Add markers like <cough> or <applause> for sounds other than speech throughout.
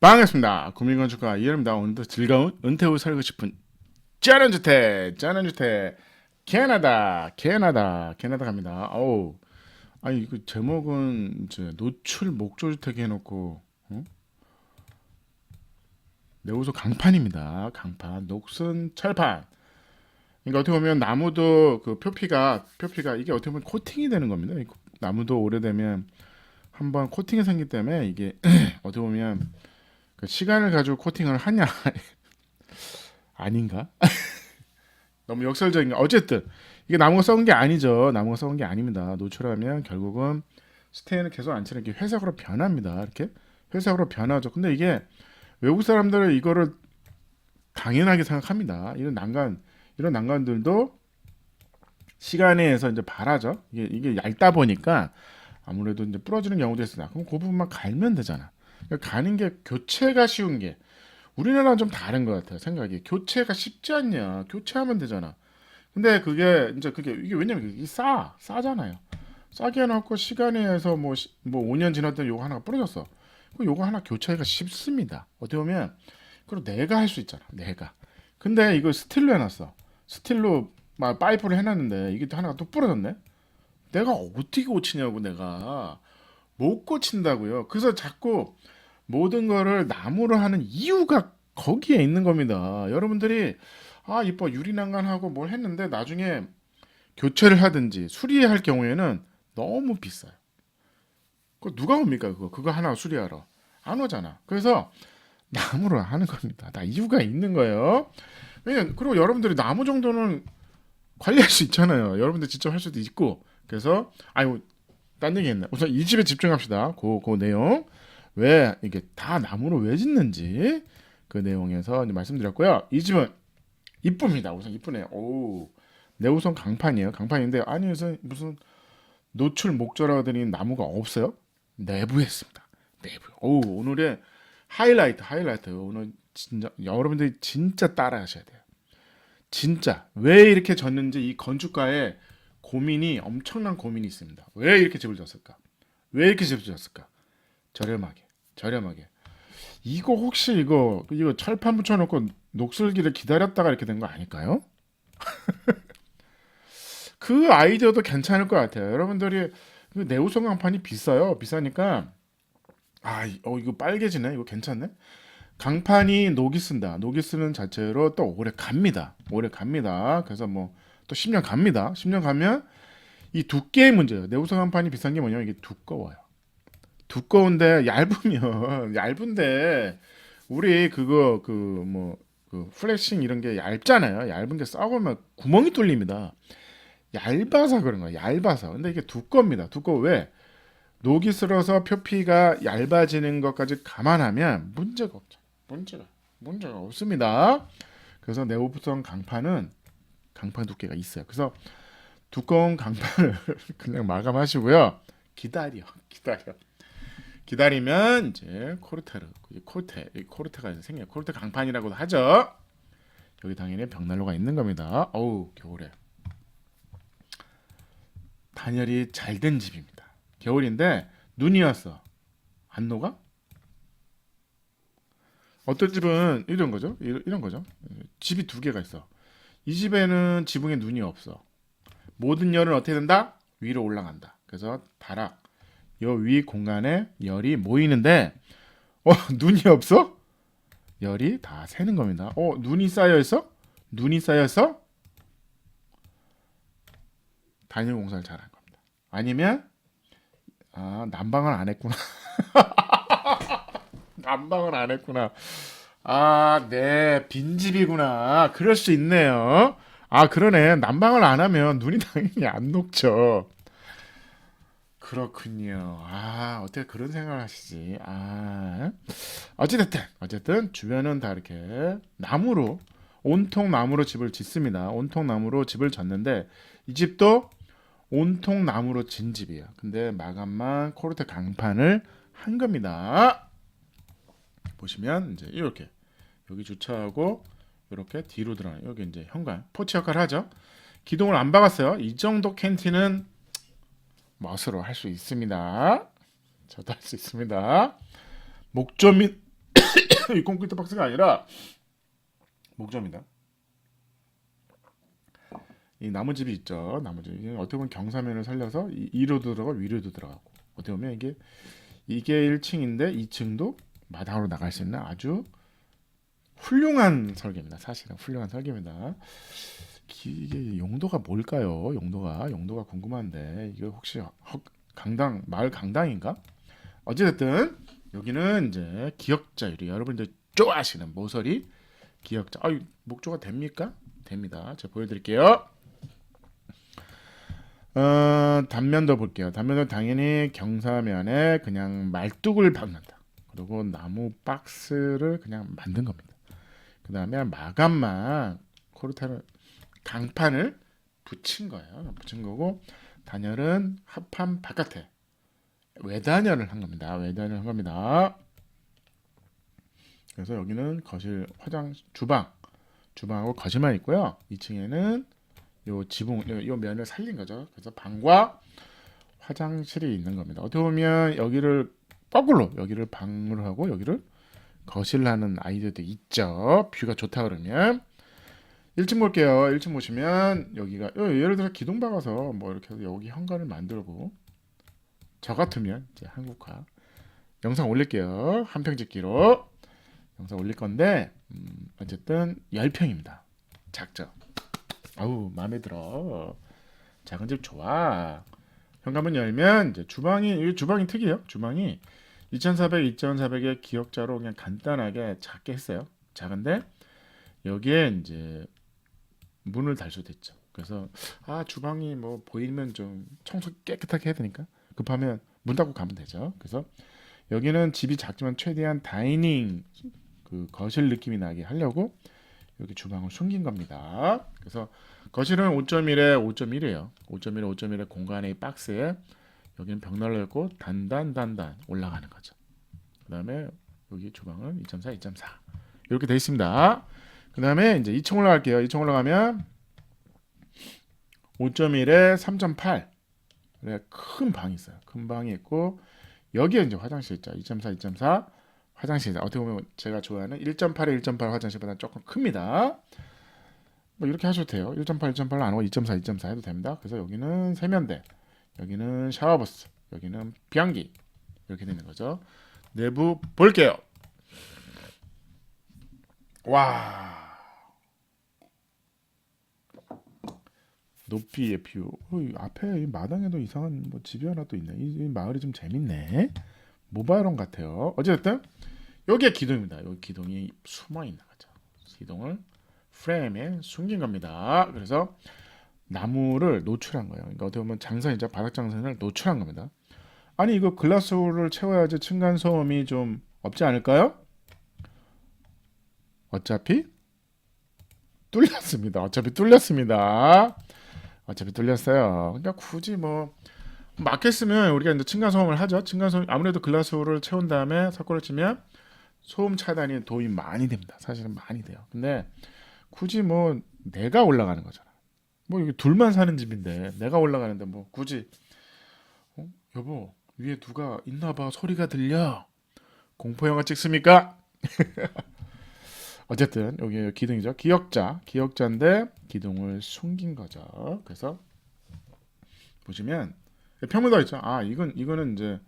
반갑습니다. 국민건축가 이현입니다. 오늘도 즐거운 은퇴 후 살고 싶은 짜는 주택, 짜는 주택, 캐나다, 캐나다, 캐나다 갑니다. 어우, 아니 이거 제목은 이제 노출 목조 주택 해놓고 어? 내우소 강판입니다. 강판, 녹슨 철판. 그러니까 어떻게 보면 나무도 그 표피가 표피가 이게 어떻게 보면 코팅이 되는 겁니다. 이 나무도 오래되면 한번 코팅이 생기기 때문에 이게 <clears throat> 어떻게 보면 그 시간을 가지고 코팅을 하냐 <laughs> 아닌가? <laughs> 너무 역설적인 가 어쨌든 이게 나무가 썩은 게 아니죠. 나무가 썩은 게 아닙니다. 노출하면 결국은 스테인을 계속 안 치는 게 회색으로 변합니다. 이렇게 회색으로 변하죠. 근데 이게 외국 사람들은 이거를 당연하게 생각합니다. 이런 난간 이런 난간들도 시간에 의해서 이제 발하죠. 이게 이게 얇다 보니까 아무래도 이제 부러지는 경우도 있습니다. 그럼 그 부분만 갈면 되잖아. 그러니까 가는 게 교체가 쉬운 게 우리나라는 좀 다른 것 같아요. 생각이 교체가 쉽지 않냐? 교체하면 되잖아. 근데 그게 이제 그게 이게 왜냐면 이게 싸 싸잖아요. 싸게 해놓고 시간에 의해서 뭐, 시- 뭐 5년 지났더니 요거 하나가 부러졌어. 요거 하나 교체하기가 쉽습니다. 어떻게 보면 그리고 내가 할 수 있잖아. 내가. 근데 이거 스틸로 해놨어. 스틸로 막 파이프를 해놨는데 이게 또 하나가 또 부러졌네. 내가 어떻게 고치냐고 내가 못 고친다고요. 그래서 자꾸 모든 거를 나무로 하는 이유가 거기에 있는 겁니다. 여러분들이 아 이뻐 유리난간하고 뭘 했는데 나중에 교체를 하든지 수리할 경우에는 너무 비싸요. 그 누가 옵니까 그거 그거 하나 수리하러 안 오잖아. 그래서 나무로 하는 겁니다. 다 이유가 있는 거예요. 왜냐 그리고 여러분들이 나무 정도는 관리할 수 있잖아요. 여러분들 직접 할 수도 있고 그래서 아유 딴 얘기 했네. 우선 이 집에 집중합시다. 그, 그 내용 왜 이게 다 나무로 왜 짓는지 그 내용에서 말씀드렸고요. 이 집은 이쁩니다. 우선 이쁘네요. 오, 내우선 강판이에요. 강판인데 아니 무슨 무슨 노출 목조라고 드린 나무가 없어요? 내부에 있습니다. 내부. 오 오늘의 하이라이트 하이라이트 오늘 진짜 여러분들이 진짜 따라 하셔야 돼요. 진짜 왜 이렇게 졌는지 이 건축가의 고민이 엄청난 고민이 있습니다. 왜 이렇게 집을 졌을까? 왜 이렇게 집을 졌을까? 저렴하게, 저렴하게. 이거 혹시 이거 이거 철판 붙여놓고 녹슬기를 기다렸다가 이렇게 된 거 아닐까요? <laughs> 그 아이디어도 괜찮을 것 같아요. 여러분들이 그 네오son 강판이 비싸요. 비싸니까 아, 이- 어 이거 빨개지네. 이거 괜찮네. 강판이 녹이 쓴다. 녹이 쓰는 자체로 또 오래 갑니다. 오래 갑니다. 그래서 뭐 또 10년 갑니다. 10년 가면 이 두께의 문제예요. 내우선 강판이 비싼 게 뭐냐면 이게 두꺼워요. 두꺼운데 얇으면 <laughs> 얇은데 우리 그거 그 뭐 그 플래싱 이런 게 얇잖아요. 얇은 게 썩으면 구멍이 뚫립니다. 얇아서 그런 거예요. 얇아서. 근데 이게 두껍니다. 두꺼워 왜? 녹이 슬어서 표피가 얇아지는 것까지 감안하면 문제가 없죠. 문제가 문제가 없습니다. 그래서 네오브선 강판은 강판 두께가 있어요. 그래서 두꺼운 강판을 <laughs> 그냥 마감하시고요. 기다려, 기다려. 기다리면 이제 코르테르, 이 코르테, 이 코르테가 생겨요. 코르테 강판이라고도 하죠. 여기 당연히 벽난로가 있는 겁니다. 어우 겨울에 단열이 잘 된 집입니다. 겨울인데 눈이 왔어. 안 녹아? 어떤 집은 이런 거죠. 이런 거죠. 집이 두 개가 있어. 이 집에는 지붕에 눈이 없어. 모든 열은 어떻게 된다? 위로 올라간다. 그래서 다락 요 위 공간에 열이 모이는데 어 <laughs> 눈이 없어? 열이 다 새는 겁니다. 어 눈이 쌓여 있어? 눈이 쌓여 있어? 단열 공사를 잘한 겁니다. 아니면 아 난방을 안 했구나. <laughs> 난방을 안 했구나. 아, 네, 빈집이구나. 그럴 수 있네요. 아, 그러네. 난방을 안 하면 눈이 <laughs> 당연히 안 녹죠. 그렇군요. 아, 어떻게 그런 생각을 하시지? 아, 어찌됐든, 어쨌든, 주변은 다 이렇게 나무로, 온통 나무로 집을 짓습니다. 온통 나무로 집을 졌는데, 이 집도 온통 나무로 진 집이에요. 근데 마감만 코르테 강판을 한 겁니다. 보시면 이제 이렇게 여기 주차하고 이렇게 뒤로 들어가요. 여기 이제 현관 포치 역할을 하죠. 기둥을 안 박았어요. 이 정도 캔티는 멋으로 할 수 있습니다. 저도 할 수 있습니다. 목조 및 <coughs> 이 콘크리트 박스가 아니라 목조입니다. 이 나무집이 있죠. 나무집 어떻게 보면 경사면을 살려서 이- 위로도 들어가 위로도 들어가고 어떻게 보면 이게 이게 1층인데 2층도 마당으로 나갈 수 있는 아주 훌륭한 설계입니다. 사실은 훌륭한 설계입니다. 기- 이게 용도가 뭘까요? 용도가 용도가 궁금한데 이거 혹시 헉- 강당 마을 강당인가? 어찌됐든 여기는 이제 기역자 유리 여러분들 좋아하시는 모서리 기역자 아유 목조가 됩니까? 됩니다. 제가 보여드릴게요. 어, 단면도 볼게요. 단면도 당연히 경사면에 그냥 말뚝을 박는다. 그리고 나무 박스를 그냥 만든 겁니다. 그 다음에 마감만 코르테를 강판을 붙인 거예요. 붙인 거고 단열은 합판 바깥에 외단열을 한 겁니다. 외단열 한 겁니다. 그래서 여기는 거실, 화장, 주방, 주방하고 거실만 있고요. 2층에는 요 지붕, 요, 요 면을 살린 거죠. 그래서 방과 화장실이 있는 겁니다. 어떻게 보면 여기를 거꾸로 여기를 방으로 하고 여기를 거실로 하는 아이디어도 있죠. 뷰가 좋다 그러면 1층 볼게요. 1층 보시면 여기가 요, 예를 들어 기둥 박아서 뭐 이렇게 해서 여기 현관을 만들고 저 같으면 이제 한국화 영상 올릴게요. 한평 짓기로 영상 올릴 건데 음, 어쨌든 10평입니다. 작죠. 아우 마음에 들어. 작은 집 좋아. 현관문 열면 이제 주방이 이 주방이 특이해요. 주방이 2,400, 2,400의 기역자로 그냥 간단하게 작게 했어요. 작은데 여기에 이제 문을 달 수도 있죠. 그래서 아 주방이 뭐 보이면 좀 청소 깨끗하게 해야 되니까 급하면 문 닫고 가면 되죠. 그래서 여기는 집이 작지만 최대한 다이닝 그 거실 느낌이 나게 하려고 여기 주방을 숨긴 겁니다. 그래서 거실은 5.1에 5.1이에요. 5.1에 5.1의 공간의 박스에 여기는 벽난로 있고 단단 단단 올라가는 거죠. 그 다음에 여기 주방은 2.4, 2.4 이렇게 돼 있습니다. 그 다음에 이제 2층 올라갈게요. 2층 올라가면 5.1에 3.8 그래 큰 방이 있어요. 큰 방이 있고 여기에 이제 화장실 있죠. 2.4, 2.4 화장실 어떻게 보면 제가 좋아하는 1.8에 1.8 화장실보다 조금 큽니다. 뭐 이렇게 하셔도 돼요. 1.8, 1.8안 하고 2.4, 2.4 해도 됩니다. 그래서 여기는 세면대, 여기는 샤워부스, 여기는 비양기 이렇게 되는 거죠. 내부 볼게요. 와 높이의 뷰. 어, 이 앞에 이 마당에도 이상한 뭐 집이 하나 또 있네. 이, 이 마을이 좀 재밌네. 모바일원 같아요. 어쨌든 여기에 기둥입니다. 여기 기둥이 숨어 있는 거죠. 기둥을 프레임에 숨긴 겁니다. 그래서 나무를 노출한 거예요. 그러니까 어떻게 보면 장선이죠. 바닥 장선을 노출한 겁니다. 아니 이거 글라스홀을 채워야지 층간 소음이 좀 없지 않을까요? 어차피 뚫렸습니다. 어차피 뚫렸습니다. 어차피 뚫렸어요. 그러니까 굳이 뭐 막혔으면 우리가 이제 층간 소음을 하죠. 층간 소음 아무래도 글라스홀을 채운 다음에 석고를 치면 소음 차단이 도움이 많이 됩니다. 사실은 많이 돼요. 근데 굳이 뭐 내가 올라가는 거잖아. 뭐 여기 둘만 사는 집인데 내가 올라가는데 뭐 굳이 어? 여보 위에 누가 있나 봐 소리가 들려 공포 영화 찍습니까? <laughs> 어쨌든 여기 기둥이죠. 기역자, 기역자인데 기둥을 숨긴 거죠. 그래서 보시면 평면도 있죠. 아 이건 이거는 이제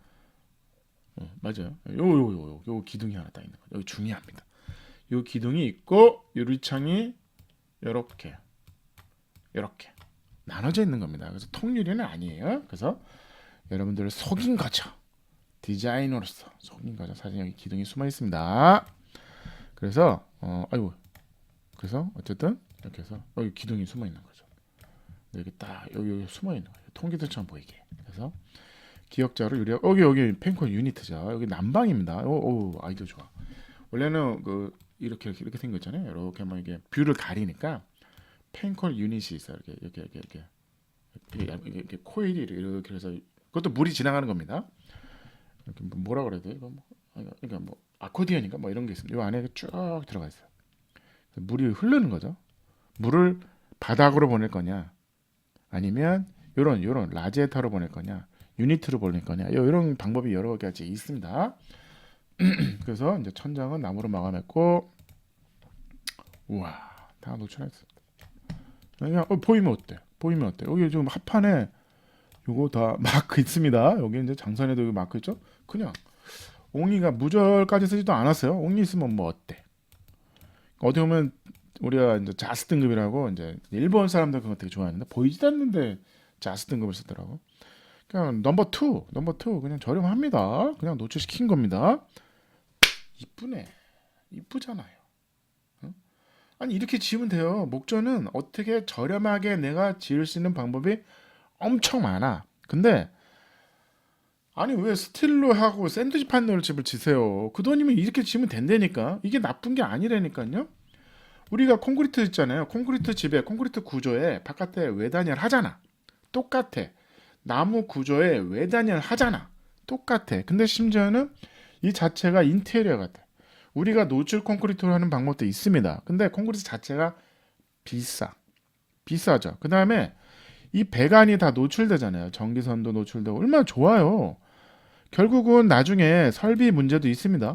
어, 맞아요. 요 요 요 요, 요 기둥이 하나 딱 있는 거죠. 여기 중요합니다. 요 기둥이 있고 유리창이 이렇게 이렇게 나눠져 있는 겁니다. 그래서 통유리는 아니에요. 그래서 여러분들을 속인 거죠. 디자이너로서 속인 거죠. 사실 여기 기둥이 숨어 있습니다. 그래서 어 아이고 그래서 어쨌든 이렇게 해서 여기 기둥이 숨어 있는 거죠. 여기 딱 여기, 여기 숨어 있는 거예요. 통기둥처럼 보이게. 그래서 기억자로 유리 여기 여기 펜콘 유니트죠. 여기 난방입니다. 오, 오 아이디어 좋아. 원래는 그 이렇게 이렇게, 이렇게 생겼잖아요. 이렇게 뭐 이게 뷰를 가리니까 펜콜 유닛이 있어요. 이렇게 이렇게 이렇게 이렇게, 이렇게, 이렇게, 이렇게 코일이 이렇게 해서 그것도 물이 지나가는 겁니다. 이렇게 뭐- 뭐라 그래야 돼? 이거 뭐 그러니까 뭐 아코디언인가 뭐 이런 게 있습니다. 이 안에 쭉 들어가 있어요. 물이 흐르는 거죠. 물을 바닥으로 보낼 거냐, 아니면 요런 요런 라지에타로 보낼 거냐, 유니트로 보낼 거냐, 요- 이런 방법이 여러 가지 있습니다. <clears throat> 그래서 이제 천장은 나무로 막아냈고 우와 다 노출했습니다. 그냥 어, 보이면 어때? 보이면 어때? 여기 지금 합판에 요거 다 <laughs> 마크 있습니다. 여기 이제 장선에도 여기 마크 있죠? 그냥 옹이가 무절까지 쓰지도 않았어요. 옹이 있으면 뭐 어때? 어디 보면 우리가 이제 자스 등급이라고 이제 일본 사람들 그거 되게 좋아하는데 보이지도 않는데 자스 등급을 쓰더라고. 그냥 넘버 투, 넘버 투 그냥 저렴합니다. 그냥 노출시킨 겁니다. 이쁘네, 이쁘잖아요. 응? 아니 이렇게 지으면 돼요. 목전은 어떻게 저렴하게 내가 지을 수 있는 방법이 엄청 많아. 근데 아니 왜 스틸로 하고 샌드위치 판넬 집을 지세요? 그 돈이면 이렇게 지으면 된다니까. 이게 나쁜 게 아니라니까요. 우리가 콘크리트 있잖아요. 콘크리트 집에 콘크리트 구조에 바깥에 외단열 하잖아. 똑같아. 나무 구조에 외단열 하잖아. 똑같아. 근데 심지어는 이 자체가 인테리어 같아. 우리가 노출 콘크리트로 하는 방법도 있습니다. 근데 콘크리트 자체가 비싸. 비싸죠. 그 다음에 이 배관이 다 노출되잖아요. 전기선도 노출되고 얼마나 좋아요. 결국은 나중에 설비 문제도 있습니다.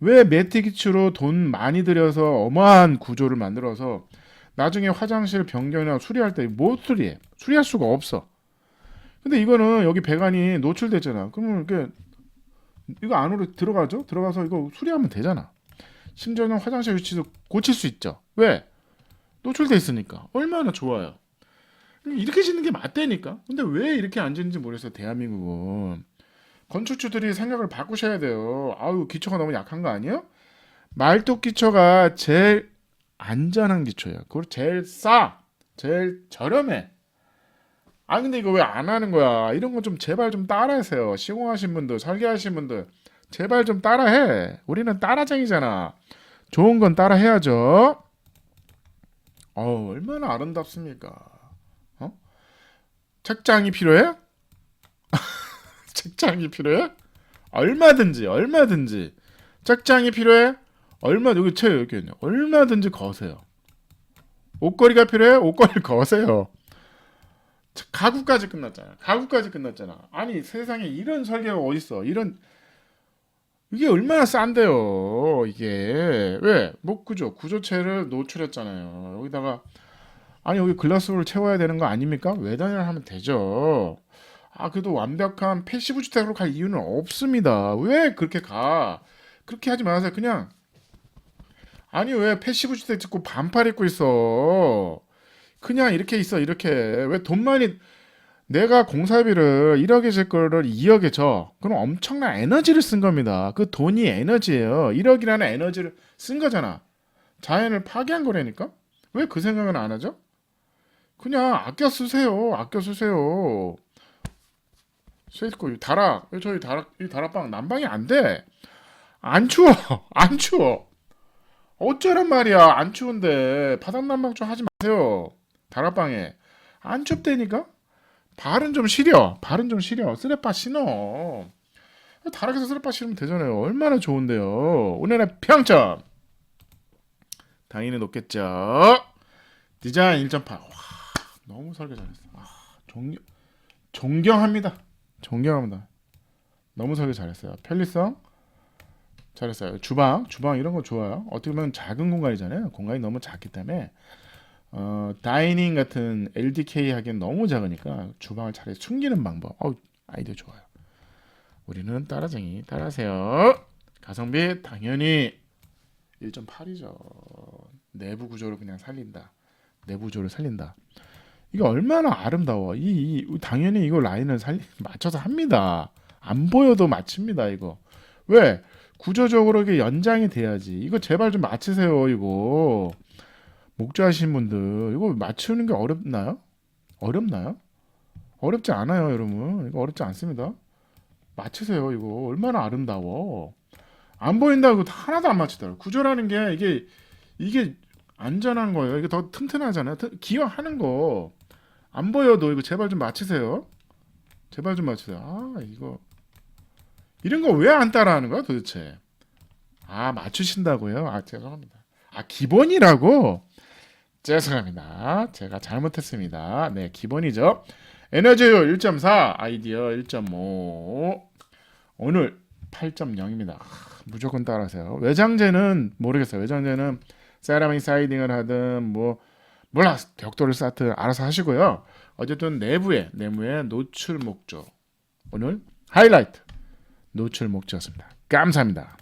왜 매트기치로 돈 많이 들여서 어마한 구조를 만들어서 나중에 화장실 변경이나 수리할 때 못 수리해? 수리할 수가 없어. 근데 이거는 여기 배관이 노출됐잖아. 그러면 이렇게 이거 안으로 들어가죠? 들어가서 이거 수리하면 되잖아. 심지어는 화장실 위치도 고칠 수 있죠. 왜? 노출돼 있으니까. 얼마나 좋아요. 이렇게 짓는 게 맞다니까. 근데 왜 이렇게 안 짓는지 모르겠어. 대한민국은. 건축주들이 생각을 바꾸셔야 돼요. 아유 기초가 너무 약한 거 아니에요? 말뚝 기초가 제일 안전한 기초예요. 그리고 제일 싸, 제일 저렴해. 아 근데 이거 왜 안 하는 거야? 이런 거좀 제발 좀 따라하세요. 시공하신 분들, 설계하신 분들 제발 좀 따라해. 우리는 따라쟁이잖아. 좋은 건 따라해야죠. 어 얼마나 아름답습니까? 어? 책장이 필요해? <laughs> 책장이 필요해? 얼마든지 얼마든지 책장이 필요해? 얼마 여기 채 여기 있네. 얼마든지 거세요. 옷걸이가 필요해? 옷걸이 거세요. 가구까지 끝났잖아. 가구까지 끝났잖아. 아니 세상에 이런 설계가 어딨어? 이런 이게 얼마나 싼데요? 이게 왜? 목 구조 구조체를 노출했잖아요. 여기다가 아니 여기 글라스를 채워야 되는 거 아닙니까? 외단을 하면 되죠. 아 그래도 완벽한 패시브 주택으로 갈 이유는 없습니다. 왜 그렇게 가? 그렇게 하지 마세요. 그냥 아니 왜 패시브 주택 짓고 반팔 입고 있어? 그냥 이렇게 있어 이렇게 왜돈 많이 내가 공사비를 1억에 질 거를 2억에 줘. 그럼 엄청난 에너지를 쓴 겁니다. 그 돈이 에너지예요. 1억이라는 에너지를 쓴 거잖아. 자연을 파괴한 거라니까? 왜 그 생각은 안 하죠? 그냥 아껴 쓰세요. 아껴 쓰세요. 쉐이코 다락 저희 다락 이 다락방 난방이 안 돼. 안 추워. <laughs> 안 추워. 어쩌란 말이야. 안 추운데 바닥 난방 좀 하지 마세요. 다락방에 안 춥다니까? 발은 좀 시려. 발은 좀 시려. 쓰레빠 신어. 다락에서 쓰레빠 신으면 되잖아요. 얼마나 좋은데요. 오늘의 평점. 당연히 높겠죠. 디자인 1.8. 와, 너무 설계 잘했어. 아, 존경, 존경합니다. 존경합니다. 너무 설계 잘했어요. 편리성 잘했어요. 주방, 주방 이런 거 좋아요. 어떻게 보면 작은 공간이잖아요. 공간이 너무 작기 때문에 어, 다이닝 같은 LDK 하기엔 너무 작으니까 주방을 잘 숨기는 방법. 어, 아이디어 좋아요. 우리는 따라쟁이 따라하세요. 가성비 당연히 1.8이죠. 내부 구조를 그냥 살린다. 내부 구조를 살린다. 이게 얼마나 아름다워. 이, 이 당연히 이거 라인을 살리 맞춰서 합니다. 안 보여도 맞춥니다. 이거 왜 구조적으로 이게 연장이 돼야지. 이거 제발 좀 맞추세요. 이거 목조하신 분들 이거 맞추는 게 어렵나요? 어렵나요? 어렵지 않아요, 여러분. 이거 어렵지 않습니다. 맞추세요. 이거 얼마나 아름다워. 안 보인다고 하나도 안 맞추더라고. 구조라는 게 이게 이게 안전한 거예요. 이게 더 튼튼하잖아요. 튼- 기왕하는 거 안 보여도 이거 제발 좀 맞추세요. 제발 좀 맞추세요. 아 이거 이런 거 왜 안 따라하는 거야 도대체? 아 맞추신다고요? 아 죄송합니다. 아 기본이라고? 죄송합니다. 제가 잘못했습니다. 네 기본이죠. 에너지효 1.4 아이디어 1.5 오늘 8.0입니다. 무조건 따라하세요. 외장재는 모르겠어요. 외장재는 세라믹 사이딩을 하든 뭐 몰라 벽돌을 쌓든 알아서 하시고요. 어쨌든 내부에 내부에 노출 목조 오늘 하이라이트 노출 목조였습니다. 감사합니다.